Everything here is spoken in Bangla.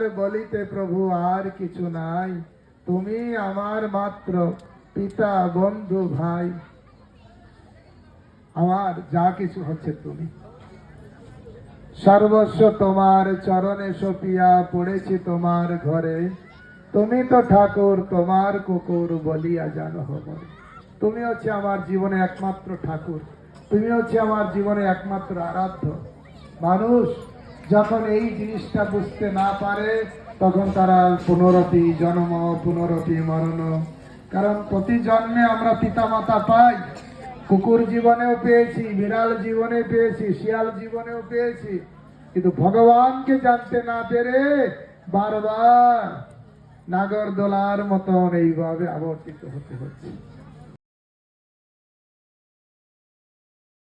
বলিতে প্রভু আর কিছু নাই। তুমি আমার মাত্র পিতা, বন্ধু, ভাই। আমার যা কিছু হচ্ছে তুমি। সর্বস্ব তোমার চরণে সপিয়া পড়েছি তোমার ঘরে। তুমি তো ঠাকুর, তোমার কুকুর বলিয়া জানো হবর তুমি হচ্ছে আমার জীবনে একমাত্র ঠাকুর। তুমি হচ্ছে আমার জীবনে একমাত্র আরাধ্য। মানুষ যখন এই জিনিসটা বুঝতে না পারে, তখন তারা পুনরতি জন্ম, পুনরতি মরণ। কারণ প্রতি জন্মে আমরা পিতামাতা পাই। কুকুর জীবনেও পেয়েছি, বিড়াল জীবনে পেয়েছি, শিয়াল জীবনেও পেয়েছি। কিন্তু ভগবানকে জানতে না পেরে বারবার নাগরদোলার মতন এইভাবে আবর্তিত হতে হচ্ছে।